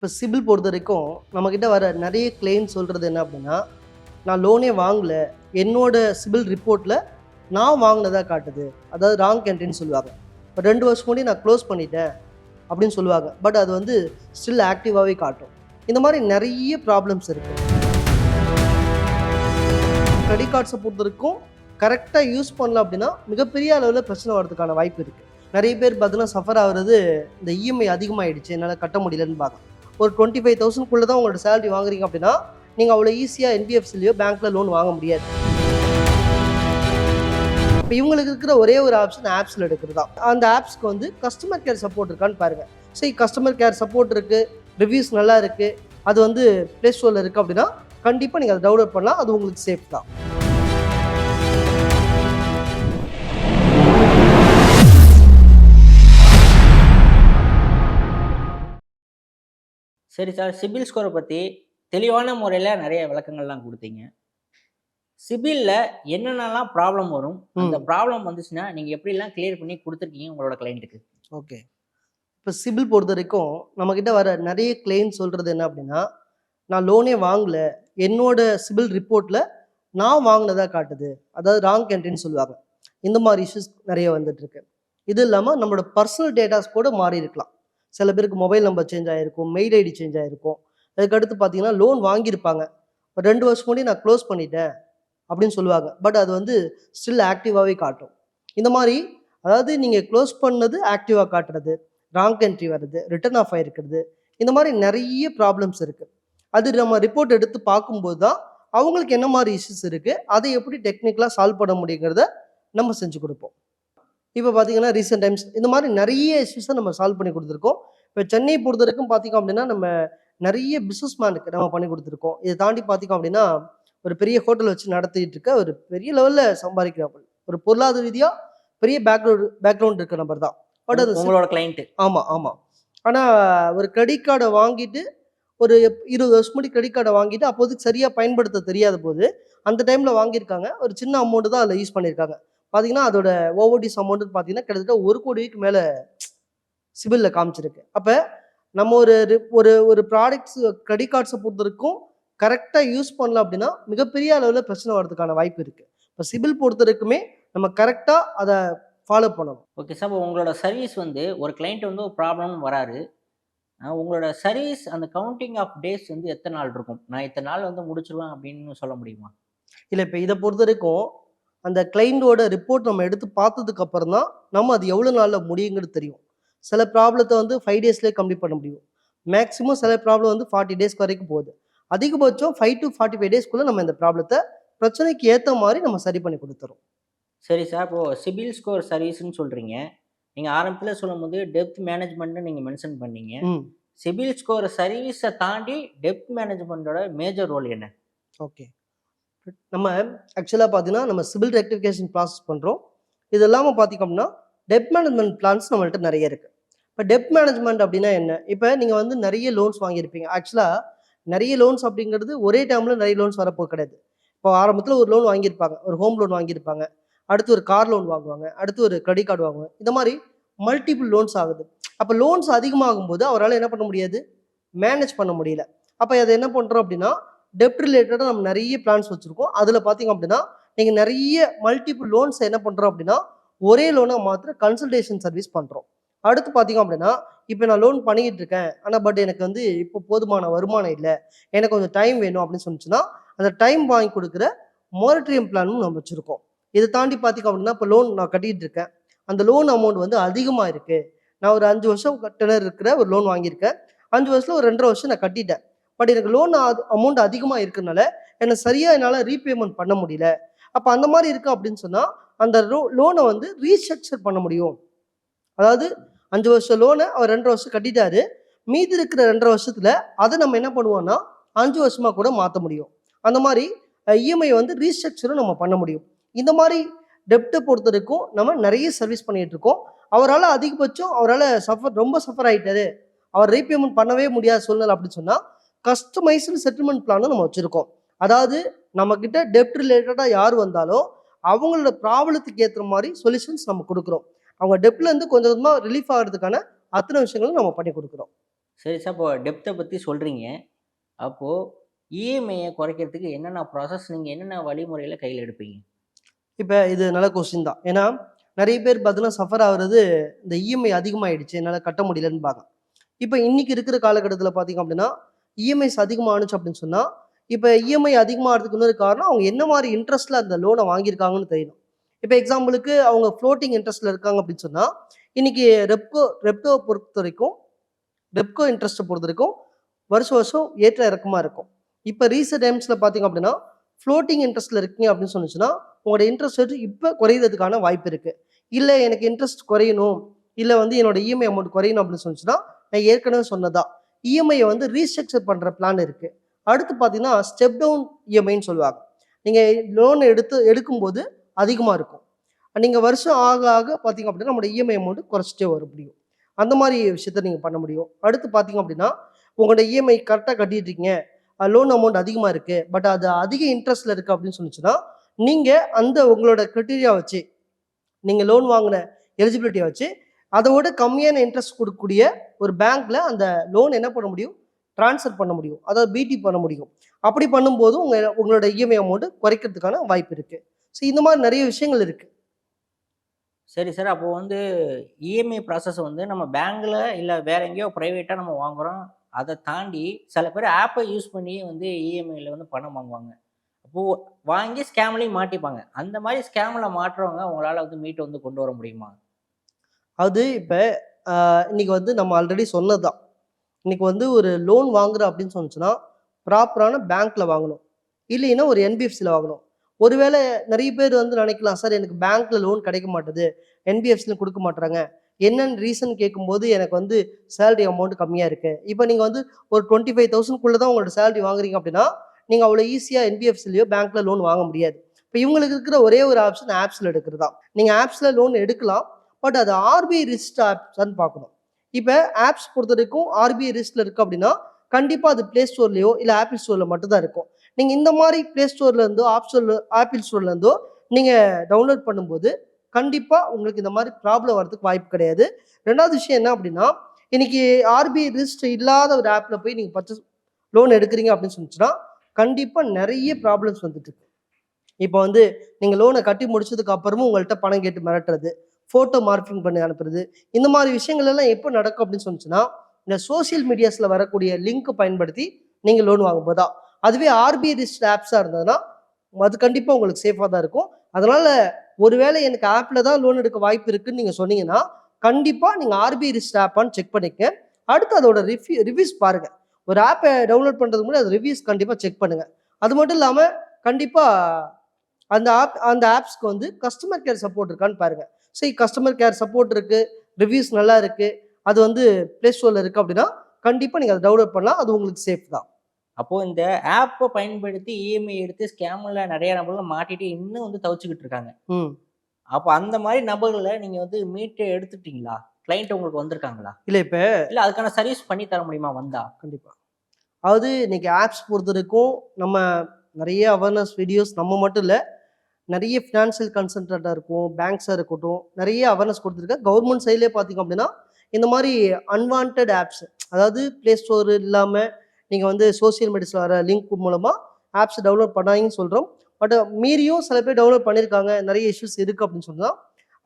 இப்போ சிபில் பொறுத்த வரைக்கும் நம்மக்கிட்ட வர நிறைய கிளைம் சொல்கிறது என்ன அப்படின்னா நான் லோனே வாங்கலை என்னோட சிபில் ரிப்போர்ட்டில் நான் வாங்கினதாக காட்டுது. அதாவது ராங் கண்ட்ரின்னு சொல்லுவாங்க. இப்போ ரெண்டு வருஷம் முன்னாடி நான் க்ளோஸ் பண்ணிட்டேன் அப்படின்னு சொல்லுவாங்க. பட் அது வந்து ஸ்டில் ஆக்டிவாகவே காட்டும். இந்த மாதிரி நிறைய ப்ராப்ளம்ஸ் இருக்குது கிரெடிட் கார்ட்ஸை பொறுத்த வரைக்கும் கரெக்டாக யூஸ் பண்ணல அப்படின்னா மிகப்பெரிய அளவில் பிரச்சனை வரதுக்கான வாய்ப்பு இருக்குது நிறைய பேர் பார்த்தீங்கன்னா சஃபர் ஆகுறது இந்த இஎம்ஐ அதிகமாகிடுச்சு என்னால் கட்ட முடியலன்னு பார்க்கலாம். ஒரு டுவெண்ட்டி ஃபைவ் தௌசண்ட்குள்ளே தான் உங்களோட சேலரி வாங்குறீங்க அப்படின்னா நீங்கள் அவ்வளோ ஈஸியாக என்பிஎஃப்சிலையோ பேங்க்கில் லோன் வாங்க முடியாது. இப்போ இவங்களுக்கு இருக்கிற ஒரே ஒரு ஆப்ஷன் ஆப்ஸில் எடுக்கிறது தான். அந்த ஆப்ஸ்க்கு வந்து கஸ்டமர் கேர் சப்போர்ட் இருக்கான்னு பாருங்கள் சரி கஸ்டமர் கேர் சப்போர்ட் இருக்குது ரிவ்யூஸ் நல்லா இருக்குது அது வந்து ப்ளே ஸ்டோரில் இருக்குது அப்படின்னா கண்டிப்பாக நீங்கள் அதை டவுன்லோட் பண்ணலாம் அது உங்களுக்கு சேஃப் தான். சரி சார் சிபில் ஸ்கோரை பற்றி தெளிவான முறையில் நிறைய விளக்கங்கள்லாம் கொடுத்தீங்க. சிபிலில் என்னென்னலாம் ப்ராப்ளம் வரும்? அந்த ப்ராப்ளம் வந்துச்சுன்னா நீங்கள் எப்படிலாம் கிளியர் பண்ணி கொடுத்துருக்கீங்க உங்களோட கிளைண்ட்டுக்கு ஓகே. இப்போ சிபில் பொறுத்த வரைக்கும் நம்மக்கிட்ட வர நிறைய கிளைம் சொல்கிறது என்ன அப்படின்னா நான் லோனே வாங்கல என்னோட சிபில் ரிப்போர்ட்டில் நான் வாங்கினதா காட்டுது. அதாவது ராங் கண்ட்ரின்னு சொல்லுவாங்க. இந்த மாதிரி இஷ்யூஸ் நிறைய வந்துட்டு இருக்கு. இது இல்லாமல் நம்மளோட பர்சனல் டேட்டாஸ் கூட மாறி இருக்கலாம் சில பேருக்கு மொபைல் நம்பர் சேஞ்ச் ஆகிருக்கும் மெயில் ஐடி சேஞ்ச் ஆகிருக்கும் அதுக்கடுத்து பார்த்தீங்கன்னா லோன் வாங்கியிருப்பாங்க. ஒரு ரெண்டு வருஷம் முன்னாடி நான் க்ளோஸ் பண்ணிட்டேன் அப்படின்னு சொல்லுவாங்க. பட் அது வந்து ஸ்டில் ஆக்டிவாகவே காட்டும். இந்த மாதிரி அதாவது நீங்கள் க்ளோஸ் பண்ணது ஆக்டிவாக காட்டுறது ராங் என்ட்ரி வருது ரிட்டர்ன் ஆஃப் ஆகிருக்கிறது இந்த மாதிரி நிறைய ப்ராப்ளம்ஸ் இருக்குது அது நம்ம ரிப்போர்ட் எடுத்து பார்க்கும்போது தான் அவங்களுக்கு என்ன மாதிரி இஷ்யூஸ் இருக்குது அதை எப்படி டெக்னிக்கலாக சால்வ் பண்ண முடியுங்கிறத நம்ம செஞ்சு கொடுப்போம். இப்போ பார்த்தீங்கன்னா ரீசெண்ட் டைம்ஸ் இந்த மாதிரி நிறைய இஷ்யூஸை நம்ம சால்வ் பண்ணி கொடுத்துருக்கோம். இப்போ சென்னை பொறுத்த வரைக்கும் பார்த்தீங்க அப்படின்னா நம்ம நிறைய பிஸ்னஸ் மேனுக்கு நம்ம பண்ணி கொடுத்துருக்கோம். இதை தாண்டி பார்த்தீங்க அப்படின்னா ஒரு பெரிய ஹோட்டல் வச்சு நடத்திட்டு இருக்க ஒரு பெரிய லெவலில் சம்பாதிக்கிறவங்க. ஒரு பொருளாதார ரீதியாக பெரிய பேக்ரவுண்ட் பேக்ரவுண்ட் இருக்க நபர் தான். பட் அது உங்களோட கிளைண்ட்டு ஆமாம் ஆமாம் ஆனால் ஒரு கிரெடிட் கார்டை வாங்கிட்டு ஒரு இருபது வருஷம் முன்னாடி கிரெடிட் கார்டை வாங்கிட்டு அப்போதைக்கு சரியாக பயன்படுத்த தெரியாத போது அந்த டைமில் வாங்கியிருக்காங்க. ஒரு சின்ன அமௌண்ட்டு தான் அதில் யூஸ் பண்ணியிருக்காங்க. பார்த்தீங்கன்னா அதோட ஓவர்டிஸ் அமௌண்ட்டு பார்த்தீங்கன்னா கிட்டத்தட்ட ஒரு கோடிக்கு மேலே சிபிலில் காமிச்சிருக்கு. அப்போ நம்ம ஒரு ஒரு ஒரு ப்ராடக்ட்ஸ் கிரெடிட் கார்ட்ஸை பொறுத்த வரைக்கும் கரெக்டாக யூஸ் பண்ணல அப்படின்னா மிகப்பெரிய அளவில் பிரச்சனை வர்றதுக்கான வாய்ப்பு இருக்குது இப்போ சிபில் பொறுத்த வரைக்குமே நம்ம கரெக்டாக அதை ஃபாலோ பண்ணணும். ஓகே சார் உங்களோட சர்வீஸ் வந்து ஒரு கிளைண்ட் வந்து ஒரு ப்ராப்ளம் வராரு. உங்களோட சர்வீஸ் அந்த கவுண்டிங் ஆஃப் டேஸ் வந்து எத்தனை நாள் இருக்கும்? நான் இத்தனை நாள் வந்து முடிச்சிருவேன் அப்படின்னு சொல்ல முடியுமா? இல்லை இப்போ இதை பொறுத்த வரைக்கும் அந்த கிளைண்டோட ரிப்போர்ட் நம்ம எடுத்து பார்த்ததுக்கு அப்புறம் தான் நம்ம அது எவ்வளோ நாளில் முடியுங்கிறது தெரியும். சில ப்ராப்ளத்தை வந்து ஃபைவ் டேஸ்லேயே கம்ப்ளீட் பண்ண முடியும். மேக்ஸிமம் சில ப்ராப்ளம் வந்து ஃபார்ட்டி டேஸ்க்கு வரைக்கும் போகுது. அதிகபட்சம் ஃபைவ் டு ஃபார்ட்டி ஃபைவ் டேஸ்க்குள்ளே நம்ம இந்த ப்ராப்ளத்தை பிரச்சனைக்கு ஏற்ற மாதிரி நம்ம சரி பண்ணி கொடுத்துறோம். சரி சார் இப்போ சிபில் ஸ்கோர் சர்வீஸ்னு சொல்றீங்க. நீங்க ஆரம்பத்தில் சொல்லும்போது டெப்த் மேனேஜ்மெண்ட்னு நீங்க மென்ஷன் பண்ணீங்க. சிபில் ஸ்கோர் சர்வீஸை தாண்டி டெப்த் மேனேஜ்மெண்ட்டோட மேஜர் ரோல் என்ன? ஓகே நம்ம ஆக்சுவலாக பார்த்தீங்கன்னா நம்ம சிவில் ரெக்டிஃபிகேஷன் ப்ராசஸ் பண்ணுறோம் இது இல்லாமல் பார்த்தீங்க அப்படின்னா டெப் மேனேஜ்மெண்ட் பிளான்ஸ் நம்மள்ட்ட நிறைய இருக்குது இப்போ டெப் மேனேஜ்மெண்ட் அப்படின்னா என்ன? இப்போ நீங்கள் வந்து நிறைய லோன்ஸ் வாங்கியிருப்பீங்க. ஆக்சுவலாக நிறைய லோன்ஸ் அப்படிங்கிறது ஒரே டைமில் நிறைய லோன்ஸ் வரப்போ கிடையாது. இப்போ ஆரம்பத்தில் ஒரு லோன் வாங்கியிருப்பாங்க. ஒரு ஹோம் லோன் வாங்கியிருப்பாங்க. அடுத்து ஒரு கார் லோன் வாங்குவாங்க. அடுத்து ஒரு கிரெடிட் கார்டு வாங்குவாங்க. இந்த மாதிரி மல்டிபிள் லோன்ஸ் ஆகுது. அப்போ லோன்ஸ் அதிகமாகும் போது அவரால் என்ன பண்ண முடியாது? மேனேஜ் பண்ண முடியல. அப்போ அதை என்ன பண்ணுறோம் அப்படின்னா டெப்ட் ரிலேட்டடாக நம்ம நிறைய பிளான்ஸ் வச்சுருக்கோம். அதில் பார்த்தீங்க அப்படின்னா நீங்கள் நிறைய மல்டிபிள் லோன்ஸ் என்ன பண்ணுறோம் அப்படின்னா ஒரே லோனாக மாத்திர கன்சல்டேஷன் சர்வீஸ் பண்ணுறோம் அடுத்து பார்த்தீங்க அப்படின்னா இப்போ நான் லோன் பண்ணிக்கிட்டு இருக்கேன். ஆனால் பட் எனக்கு வந்து இப்போ போதுமான வருமானம் இல்லை. எனக்கு கொஞ்சம் டைம் வேணும் அப்படின்னு சொன்னிச்சுன்னா அந்த டைம் வாங்கி கொடுக்குற மோரட்டரியம் பிளானும் நம்ம வச்சுருக்கோம். இதை தாண்டி பார்த்தீங்க அப்படின்னா இப்போ லோன் நான் கட்டிகிட்டு இருக்கேன். அந்த லோன் அமௌண்ட் வந்து அதிகமாக இருக்குது நான் ஒரு அஞ்சு வருஷம் கட்டினர் இருக்கிற ஒரு லோன் வாங்கியிருக்கேன். அஞ்சு வருஷத்தில் ஒரு ரெண்டரை வருஷம் நான் கட்டிட்டேன். பட் எனக்கு லோன் அமௌண்ட் அதிகமாக இருக்கிறனால என்னை சரியாக என்னால் ரீபேமெண்ட் பண்ண முடியல. அப்போ அந்த மாதிரி இருக்கு அப்படின்னு சொன்னால் அந்த லோ லோனை வந்து ரீஸ்ட்ரக்சர் பண்ண முடியும். அதாவது அஞ்சு வருஷம் லோனை அவர் ரெண்டரை வருஷம் கட்டிட்டாரு. மீதி இருக்கிற ரெண்டரை வருஷத்தில் அதை நம்ம என்ன பண்ணுவோம்னா அஞ்சு வருஷமாக கூட மாற்ற முடியும். அந்த மாதிரி இஎம்ஐ வந்து ரீஸ்ட்ரக்சரும் நம்ம பண்ண முடியும். இந்த மாதிரி டெப்ட்டை பொறுத்த வரைக்கும் நம்ம நிறைய சர்வீஸ் பண்ணிகிட்டு இருக்கோம். அவரால் அதிகபட்சம் அவரால் சஃபர் ரொம்ப சஃபர் ஆகிட்டாரு அவர் ரீபேமெண்ட் பண்ணவே முடியாத சூழ்நிலை அப்படின்னு சொன்னால் கஸ்டமைஸ்டு செட்டில்மெண்ட் பிளானும் நம்ம வச்சுருக்கோம். அதாவது நம்மக்கிட்ட டெப்ட் ரிலேட்டடாக யார் வந்தாலும் அவங்களோட ப்ராப்ளத்துக்கு ஏற்ற மாதிரி சொல்யூஷன்ஸ் நம்ம கொடுக்குறோம். அவங்க டெப்ட்லேருந்து கொஞ்சம் கொஞ்சமாக ரிலீஃப் ஆகிறதுக்கான அத்தனை விஷயங்களும் நம்ம பண்ணி கொடுக்குறோம். சரி சார். இப்போ டெப்த்தை பற்றி சொல்கிறீங்க அப்போது இஎம்ஐயை குறைக்கிறதுக்கு என்னென்ன ப்ராசஸ் நீங்கள் என்னென்ன வழிமுறையில் கையில் எடுப்பீங்க? இப்போ இது நல்ல கொஸ்டின் தான். ஏன்னா நிறைய பேர் பார்த்தீங்கன்னா சஃபர் ஆகுறது இந்த இஎம்ஐ அதிகமாகிடுச்சு என்னால் கட்ட முடியலன்னு பார்க்க இப்போ இன்னைக்கு இருக்கிற காலகட்டத்தில் பார்த்தீங்க அப்படின்னா இஎம்ஐஸ் அதிகமானுச்சு அப்படின்னு சொன்னால் இப்போ இஎம்ஐ அதிகமாகிறதுக்கு இன்னொரு காரணம் அவங்க என்ன மாதிரி இன்ட்ரெஸ்ட்டில் அந்த லோனை வாங்கியிருக்காங்கன்னு தெரியணும். இப்போ எக்ஸாம்பிளுக்கு அவங்க ஃப்ளோட்டிங் இன்ட்ரெஸ்ட்டில் இருக்காங்க அப்படின்னு சொன்னால் இன்னைக்கு ரெப்கோ ரெப்டோ பொறுத்த வரைக்கும் ரெப்கோ இன்ட்ரெஸ்ட்டை பொறுத்த வரைக்கும் வருஷம் வருஷம் ஏற்ற இறக்கமாக இருக்கும். இப்போ ரீசெண்ட் டைம்ஸில் பார்த்தீங்க அப்படின்னா ஃப்ளோட்டிங் இன்ட்ரெஸ்ட்டில் இருக்கீங்க அப்படின்னு சொன்னிச்சுன்னா உங்களோட இன்ட்ரெஸ்ட் ரேட் இப்போ குறையிறதுக்கான வாய்ப்பு இருக்குது இல்லை எனக்கு இன்ட்ரெஸ்ட் குறையணும் இல்லை வந்து என்னோட இஎம்ஐ அமௌண்ட் குறையணும் அப்படின்னு சொன்னுச்சுன்னா நான் ஏற்கனவே சொன்னதா இஎம்ஐயை வந்து ரீஸ்ட்ரக்சர் பண்ணுற பிளான் இருக்குது அடுத்து பார்த்தீங்கன்னா ஸ்டெப் டவுன் இஎம்ஐன்னு சொல்லுவாங்க. நீங்கள் லோன் எடுத்து எடுக்கும்போது அதிகமாக இருக்கும். நீங்கள் வருஷம் ஆக ஆக பார்த்தீங்க அப்படின்னா நம்மளோட இஎம்ஐ அமௌண்ட் குறைச்சிட்டே வர முடியும் அந்த மாதிரி விஷயத்த நீங்கள் பண்ண முடியும். அடுத்து பார்த்தீங்க அப்படின்னா உங்களோட இஎம்ஐ கரெக்டாக கட்டிட்டு இருக்கீங்க. லோன் அமௌண்ட் அதிகமாக இருக்குது பட் அது அதிக இன்ட்ரெஸ்ட்டில் இருக்குது அப்படின்னு சொன்னிச்சுன்னா நீங்கள் அந்த உங்களோட க்ரிட்டீரியா வச்சு நீங்கள் லோன் வாங்கின எலிஜிபிலிட்டியை வச்சு அதோட கம்மியான இன்ட்ரெஸ்ட் கொடுக்கக்கூடிய ஒரு பேங்க்ல அந்த லோன் என்ன பண்ண முடியும்? ட்ரான்ஸ்ஃபர் பண்ண முடியும். அதாவது பிடி பண்ண முடியும். அப்படி பண்ணும்போது உங்க உங்களோட இஎம்ஐ அமௌண்ட் குறைக்கிறதுக்கான வாய்ப்பு இருக்கு. ஸோ இந்த மாதிரி நிறைய விஷயங்கள் இருக்கு. சரி சார் அப்போ வந்து இஎம்ஐ ப்ராசஸ் வந்து நம்ம பேங்க்ல இல்லை வேற எங்கேயோ ப்ரைவேட்டாக நம்ம வாங்குறோம். அதை தாண்டி சில பேர் ஆப்பை யூஸ் பண்ணி வந்து இஎம்ஐயில் வந்து பணம் வாங்குவாங்க. அப்போது வாங்கி ஸ்கேம்லேயும் மாட்டிப்பாங்க. அந்த மாதிரி ஸ்கேமில் மாட்டுறவங்க உங்களால் வந்து மீட்டு வந்து கொண்டு வர முடியுமா? அது இப்போ இன்னைக்கு வந்து நம்ம ஆல்ரெடி சொன்னது தான் இன்னைக்கு வந்து ஒரு லோன் வாங்குற அப்படின்னு சொன்னுச்சுன்னா ப்ராப்பரான பேங்க்ல வாங்கணும். இல்லைன்னா ஒரு என்பிஎஃப்சியில் வாங்கணும். ஒருவேளை நிறைய பேர் வந்து நினைக்கலாம் சார் எனக்கு பேங்க்ல லோன் கிடைக்க மாட்டுது. என்பிஎஃப்சியில் கொடுக்க மாட்டுறாங்க என்னென்னு ரீசன் கேட்கும்போது எனக்கு வந்து சேலரி அமௌண்ட் கம்மியாக இருக்குது இப்போ நீங்கள் வந்து ஒரு டுவெண்ட்டி ஃபைவ் தௌசண்ட்குள்ளே தான் உங்களோட சேலரி வாங்குறீங்க அப்படின்னா நீங்கள் அவ்வளோ ஈஸியாக என்பிஎஃப்சிலையோ பேங்க்கில் லோன் வாங்க முடியாது. இப்போ இவங்களுக்கு இருக்கிற ஒரே ஒரு ஆப்ஷன் ஆப்ஸில் எடுக்கிறது தான் நீங்கள் ஆப்ஸில் லோன் எடுக்கலாம். பட் அது ஆர்பிஐ ரிஸ்ட் ஆப்ஸ்ன்னு பார்க்கணும். இப்போ ஆப்ஸ் பொறுத்த வரைக்கும் ஆர்பிஐ ரிஸ்ட்ல இருக்கு அப்படின்னா கண்டிப்பாக அது ப்ளே ஸ்டோர்லையோ இல்லை ஆப்பிள் ஸ்டோரில் மட்டும்தான் இருக்கும். நீங்கள் இந்த மாதிரி ப்ளே ஸ்டோர்ல இருந்தோ ஆப் ஸ்டோர்ல ஆப்பிள் ஸ்டோர்ல இருந்தோ நீங்கள் டவுன்லோட் பண்ணும்போது கண்டிப்பாக உங்களுக்கு இந்த மாதிரி ப்ராப்ளம் வரதுக்கு வாய்ப்பு கிடையாது. ரெண்டாவது விஷயம் என்ன அப்படின்னா இன்னைக்கு ஆர்பிஐ ரிஸ்ட் இல்லாத ஒரு ஆப்பில் போய் நீங்கள் பர்ச்சேஸ் லோன் எடுக்கிறீங்க அப்படின்னு சொன்னிச்சுன்னா கண்டிப்பாக நிறைய ப்ராப்ளம்ஸ் வந்துட்டு இருக்கு. இப்போ வந்து நீங்கள் லோனை கட்டி முடிச்சதுக்கு அப்புறமும் உங்கள்கிட்ட பணம் கேட்டு மிரட்டுறது ஃபோட்டோ மார்க்கிங் பண்ணி அனுப்புறது. இந்த மாதிரி விஷயங்கள் எல்லாம் எப்போ நடக்கும் அப்படின்னு சொன்னிச்சுன்னா இந்த சோஷியல் மீடியாஸில் வரக்கூடிய லிங்க் பயன்படுத்தி நீங்கள் லோன் வாங்கும்போது. தான் அதுவே ஆர்பிஐ ரிஜிஸ்டர் ஆப்ஸாக இருந்ததுன்னா அது கண்டிப்பாக உங்களுக்கு சேஃபாக தான் இருக்கும். அதனால் ஒருவேளை எனக்கு ஆப்பில் தான் லோன் எடுக்க வாய்ப்பு இருக்குன்னு நீங்கள் சொன்னீங்கன்னா கண்டிப்பாக நீங்கள் ஆர்பிஐ ரிஜிஸ்டர் ஆப்பான்னு செக் பண்ணிக்க அடுத்து அதோட ரிவ்யூ ரிவ்யூஸ் பாருங்கள் ஒரு ஆப்பை டவுன்லோட் பண்ணுறதுக்கு முன்னாடி அது ரிவ்யூஸ் கண்டிப்பாக செக் பண்ணுங்கள் அது மட்டும் இல்லாமல் கண்டிப்பாக அந்த ஆப் அந்த ஆப்ஸ்க்கு வந்து கஸ்டமர் கேர் சப்போர்ட் இருக்கான்னு பாருங்கள் சரி கஸ்டமர் கேர் சப்போர்ட் இருக்கு ரிவ்யூஸ் நல்லா இருக்கு அது வந்து ப்ளே ஸ்டோரில் இருக்கு அப்படின்னா கண்டிப்பாக நீங்கள் அதை டவுன்லோட் பண்ணலாம் அது உங்களுக்கு சேஃப் தான். அப்போது இந்த ஆப்பை பயன்படுத்தி இஎம்ஐ எடுத்து ஸ்கேமில் நிறைய நபர்கள் மாட்டிட்டு இன்னும் வந்து தவிச்சுக்கிட்டு இருக்காங்க. ம். அப்போ அந்த மாதிரி நபர்களை நீங்கள் வந்து மீட்டு எடுத்துட்டீங்களா? கிளைண்ட் உங்களுக்கு வந்திருக்காங்களா? இல்லை இப்போ இல்லை அதுக்கான சர்வீஸ் பண்ணி தர முடியுமா வந்தா? கண்டிப்பாக அதாவது இன்னைக்கு ஆப்ஸ் பொறுத்த வரைக்கும் நம்ம நிறைய அவேர்னஸ் வீடியோஸ் நம்ம மட்டும் இல்லை நிறைய ஃபினான்ஷியல் கன்சல்டண்ட்டாக இருக்கும் பேங்க்ஸாக இருக்கட்டும் நிறைய அவேர்னஸ் கொடுத்துருக்க. கவர்மெண்ட் சைட்லேயே பார்த்தீங்க அப்படின்னா இந்த மாதிரி அன்வான்ட் ஆப்ஸ் அதாவது ப்ளே ஸ்டோர் இல்லாமல் நீங்கள் வந்து சோஷியல் மீடியாஸில் வர லிங்க் மூலமாக ஆப்ஸ் டவுன்லோட் பண்ணாங்கன்னு சொல்கிறோம் பட் மீறியும் சில பேர் டவுன்லோட் பண்ணியிருக்காங்க நிறைய இஷ்யூஸ் இருக்குது அப்படின்னு சொன்னால்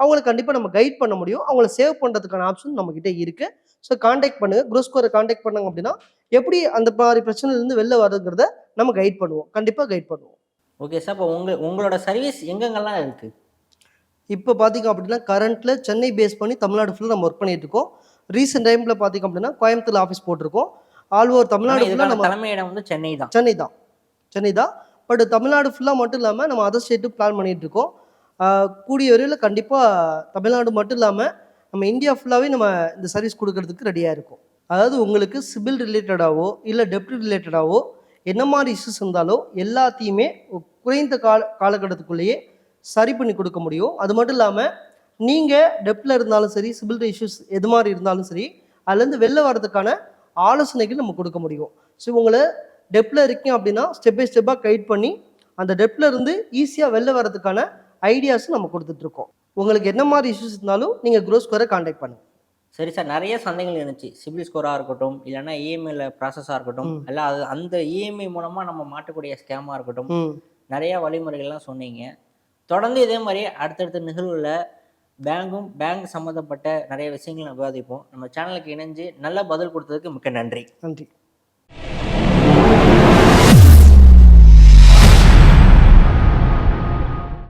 அவங்களை கண்டிப்பாக நம்ம கைட் பண்ண முடியும். அவங்கள சேவ் பண்ணுறதுக்கான ஆப்ஷன் நம்மக்கிட்ட இருக்குது ஸோ காண்டாக்ட் பண்ணுங்கள் குரோஸ்கோரை காண்டாக்ட் பண்ணாங்க அப்படின்னா எப்படி அந்த மாதிரி பிரச்சனையிலேருந்து வெளில வர்றதுங்கிறத நம்ம கைட் பண்ணுவோம். கண்டிப்பாக கைட் பண்ணுவோம். ஓகே சார் இப்போ உங்க உங்களோட சர்வீஸ் எங்கெங்கெல்லாம் இருக்கு? இப்போ பார்த்தீங்க அப்படின்னா கரண்ட்டில் சென்னை பேஸ் பண்ணி தமிழ்நாடு ஃபுல்லாக நம்ம ஒர்க் பண்ணிட்டு இருக்கோம். ரீசெண்ட் டைமில் பார்த்தீங்க அப்படின்னா கோயம்புத்தூர் ஆஃபீஸ் போட்டிருக்கோம். ஆல் ஓவர் தமிழ்நாடு ஃபுல்லாக நம்ம தலைமையிடம் வந்து சென்னை தான். சென்னை தான். சென்னை தான். பட் தமிழ்நாடு ஃபுல்லாக மட்டும் இல்லாமல் நம்ம அதர் ஸ்டேட்டும் பிளான் பண்ணிட்டு இருக்கோம். கூடிய விரைவில் கண்டிப்பாக தமிழ்நாடு மட்டும் இல்லாமல் நம்ம இந்தியா ஃபுல்லாகவே நம்ம இந்த சர்வீஸ் கொடுக்கறதுக்கு ரெடியாக இருக்கும். அதாவது உங்களுக்கு சிபில் ரிலேட்டடாவோ இல்லை டெப்ட் ரிலேட்டடாவோ என்ன மாதிரி இஷ்யூஸ் இருந்தாலும் எல்லாத்தையுமே குறைந்த கால காலகட்டத்துக்குள்ளேயே சரி பண்ணி கொடுக்க முடியும். அது மட்டும் இல்லாமல் நீங்கள் டெப்டில் இருந்தாலும் சரி சிபில் இஷ்யூஸ் எது மாதிரி இருந்தாலும் சரி அதுலேருந்து வெளில வர்றதுக்கான ஆலோசனைகள் நம்ம கொடுக்க முடியும். ஸோ உங்களை டெப்டில் இருக்கீங்க அப்படின்னா ஸ்டெப் பை ஸ்டெப்பாக கைட் பண்ணி அந்த டெப்டில் இருந்து ஈஸியாக வெளில வர்றதுக்கான ஐடியாஸும் நம்ம கொடுத்துட்ருக்கோம் உங்களுக்கு என்ன மாதிரி இஷ்யூஸ் இருந்தாலும் நீங்கள் க்ரோஸ்கோரை காண்டாக்ட் பண்ணுங்கள் சரி சார் நிறைய சந்தைகள் இருந்துச்சு. சிபில் ஸ்கோராக இருக்கட்டும் இல்லைன்னா இஎம்ஐல ப்ராசஸாக இருக்கட்டும். இல்லை அது அந்த இஎம்ஐ மூலமாக நம்ம மாட்டக்கூடிய ஸ்கேமாக இருக்கட்டும் நிறைய வழிமுறைகள்லாம் சொன்னீங்க. தொடர்ந்து இதே மாதிரி அடுத்தடுத்த நிகழ்வுல பேங்கும் பேங்க் சம்மந்தப்பட்ட நிறைய விஷயங்கள் விவாதிப்போம். நம்ம சேனலுக்கு இணைஞ்சு நல்ல பதில் கொடுத்ததுக்கு மிக்க நன்றி. நன்றி.